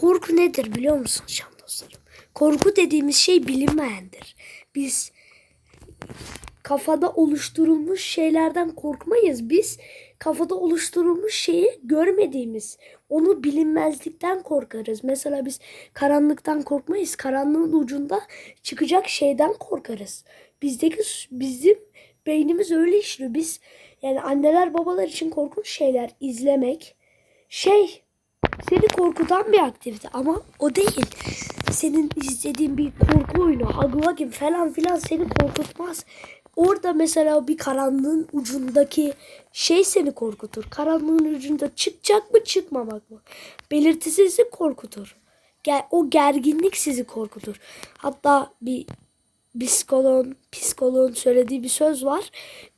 Korku nedir biliyor musun can dostlarım? Korku dediğimiz şey bilinmeyendir. Biz kafada oluşturulmuş şeylerden korkmayız. Biz kafada oluşturulmuş şeyi görmediğimiz, onu bilinmezlikten korkarız. Mesela biz karanlıktan korkmayız. Karanlığın ucunda çıkacak şeyden korkarız. Bizdeki bizim beynimiz öyle işliyor. Biz yani anneler babalar için korkunç şeyler izlemek şey seni korkutan bir aktivite ama o değil. Senin izlediğin bir korku oyunu, Huggy falan filan seni korkutmaz. Orada mesela bir karanlığın ucundaki şey seni korkutur. Karanlığın ucunda çıkacak mı çıkmamak mı? Belirtisi korkutur. O gerginlik sizi korkutur. Hatta bir psikoloğun, psikoloğun söylediği bir söz var.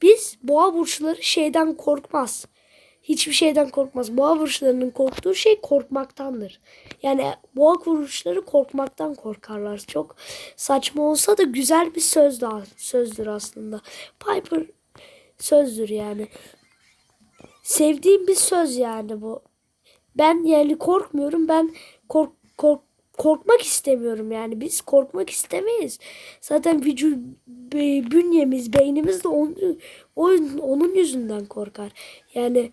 Biz boğa burçları şeyden korkmaz. Hiçbir şeyden korkmaz. Boğa burçlarının korktuğu şey korkmaktandır. Yani boğa burçları korkmaktan korkarlar. Çok saçma olsa da güzel bir söz daha, sözdür aslında. Piper sözdür yani. Sevdiğim bir söz yani bu. Ben yani korkmuyorum. Ben kork, kork korkmak istemiyorum yani biz korkmak istemeyiz. Zaten vücut bünyemiz, beynimiz de onun, onun yüzünden korkar. Yani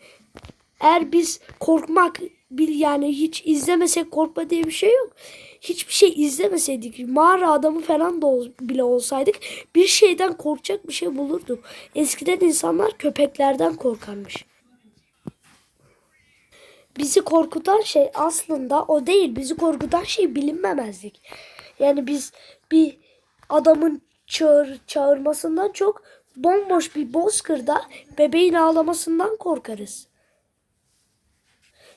eğer biz korkmak bir yani hiç izlemesek korkma diye bir şey yok. Hiçbir şey izlemeseydik mağara adamı falan da ol- bile olsaydık bir şeyden korkacak bir şey bulurduk. Eskiden insanlar köpeklerden korkarmış. Bizi korkutan şey aslında o değil. Bizi korkutan şey bilinmemezlik. Yani biz bir adamın çağır, çağırmasından çok bomboş bir bozkırda bebeğin ağlamasından korkarız.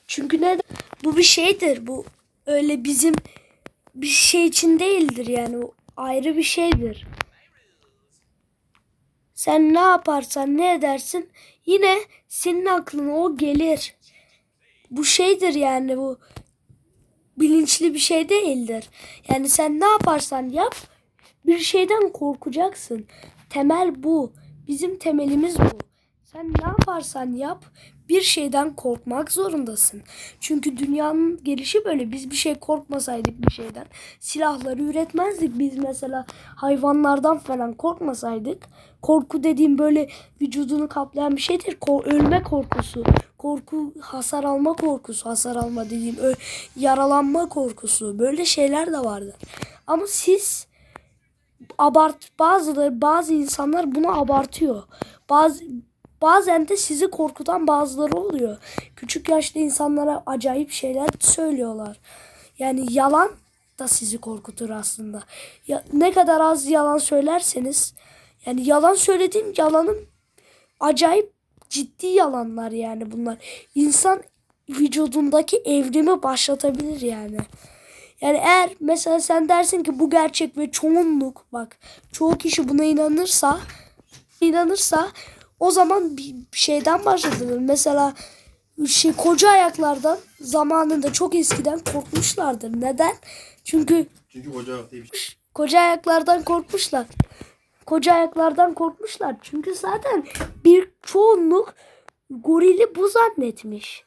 Çünkü ne bu bir şeydir. Bu öyle bizim bir şey için değildir yani. Bu ayrı bir şeydir. Sen ne yaparsan ne edersin yine senin aklına o gelir. Bu şeydir yani bu bilinçli bir şey değildir. Yani sen ne yaparsan yap bir şeyden korkacaksın. Temel bu. Bizim temelimiz bu. Sen ne yaparsan yap bir şeyden korkmak zorundasın. Çünkü dünyanın gelişi böyle. Biz bir şey korkmasaydık bir şeyden silahları üretmezdik. Biz mesela hayvanlardan falan korkmasaydık korku dediğim böyle vücudunu kaplayan bir şeydir. Ko- ölme korkusu. Korku hasar alma korkusu. Hasar alma dediğim yaralanma korkusu. Böyle şeyler de vardır. Ama siz abart bazıları bazı insanlar bunu abartıyor. Bazı bazen de sizi korkutan bazıları oluyor. Küçük yaşta insanlara acayip şeyler söylüyorlar. Yani yalan da sizi korkutur aslında. Ya, ne kadar az yalan söylerseniz yani yalan söylediğim yalanın acayip ciddi yalanlar yani bunlar. İnsan vücudundaki evrimi başlatabilir yani. Yani eğer mesela sen dersin ki bu gerçek ve çoğunluk bak çoğu kişi buna inanırsa inanırsa o zaman bir şeyden başlatılır. Mesela şey koca ayaklardan zamanında çok eskiden korkmuşlardır. Neden? Çünkü Çünkü koca diye bir şey. koca ayaklardan korkmuşlar. Koca ayaklardan korkmuşlar. Çünkü zaten bir çoğunluk gorili bu zannetmiş.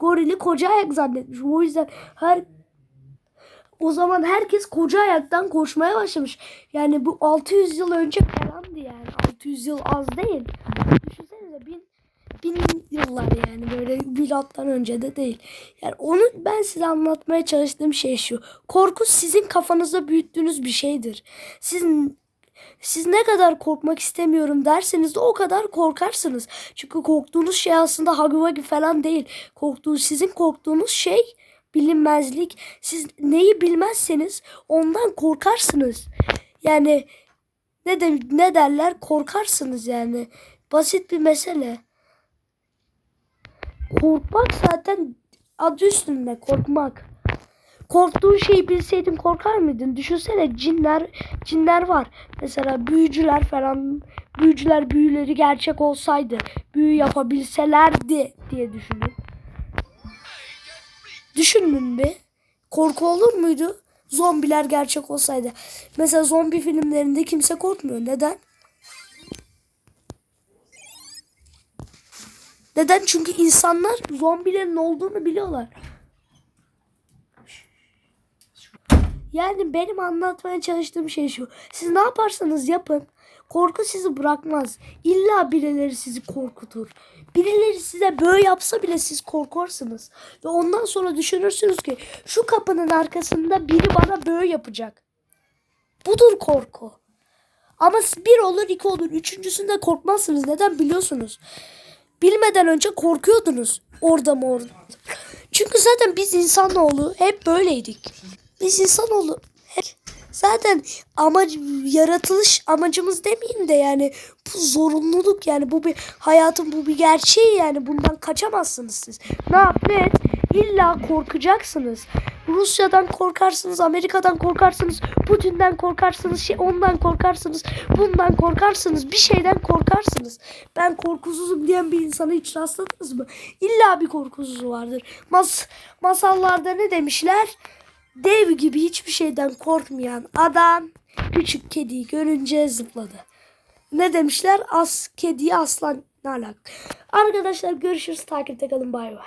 Gorili koca ayak zannetmiş. O yüzden her o zaman herkes koca ayaktan koşmaya başlamış. Yani bu 600 yıl önce falandı yani. 600 yıl az değil. Düşünsenize bin, bin yıllar yani böyle milattan önce de değil. Yani onu ben size anlatmaya çalıştığım şey şu. Korku sizin kafanızda büyüttüğünüz bir şeydir. Sizin siz ne kadar korkmak istemiyorum derseniz de o kadar korkarsınız. Çünkü korktuğunuz şey aslında Huggy falan değil. Korktuğunuz, sizin korktuğunuz şey bilinmezlik. Siz neyi bilmezseniz ondan korkarsınız. Yani ne de ne derler korkarsınız yani. Basit bir mesele. Korkmak zaten adı üstünde korkmak. Korktuğun şeyi bilseydin korkar mıydın? Düşünsene cinler cinler var. Mesela büyücüler falan büyücüler büyüleri gerçek olsaydı büyü yapabilselerdi diye düşünün. Düşünün bir. Korku olur muydu? Zombiler gerçek olsaydı. Mesela zombi filmlerinde kimse korkmuyor. Neden? Neden? Çünkü insanlar zombilerin olduğunu biliyorlar. Yani benim anlatmaya çalıştığım şey şu. Siz ne yaparsanız yapın. Korku sizi bırakmaz. İlla birileri sizi korkutur. Birileri size böyle yapsa bile siz korkarsınız. Ve ondan sonra düşünürsünüz ki şu kapının arkasında biri bana böyle yapacak. Budur korku. Ama bir olur iki olur. Üçüncüsünde korkmazsınız. Neden biliyorsunuz? Bilmeden önce korkuyordunuz. Orada mı orada. Çünkü zaten biz insanoğlu hep böyleydik. Biz insanoğlu hep zaten amacı yaratılış amacımız demeyeyim de yani bu zorunluluk yani bu bir hayatın bu bir gerçeği yani bundan kaçamazsınız siz. Ne yap ne et illa korkacaksınız. Rusya'dan korkarsınız, Amerika'dan korkarsınız, Putin'den korkarsınız, şey ondan korkarsınız, bundan korkarsınız, bir şeyden korkarsınız. Ben korkusuzum diyen bir insana hiç rastladınız mı? İlla bir korkusuzu vardır. Mas masallarda ne demişler? Dev gibi hiçbir şeyden korkmayan adam küçük kediyi görünce zıpladı. Ne demişler? As kediyi aslan ne alak. Arkadaşlar görüşürüz. Takipte kalın. Bay bay.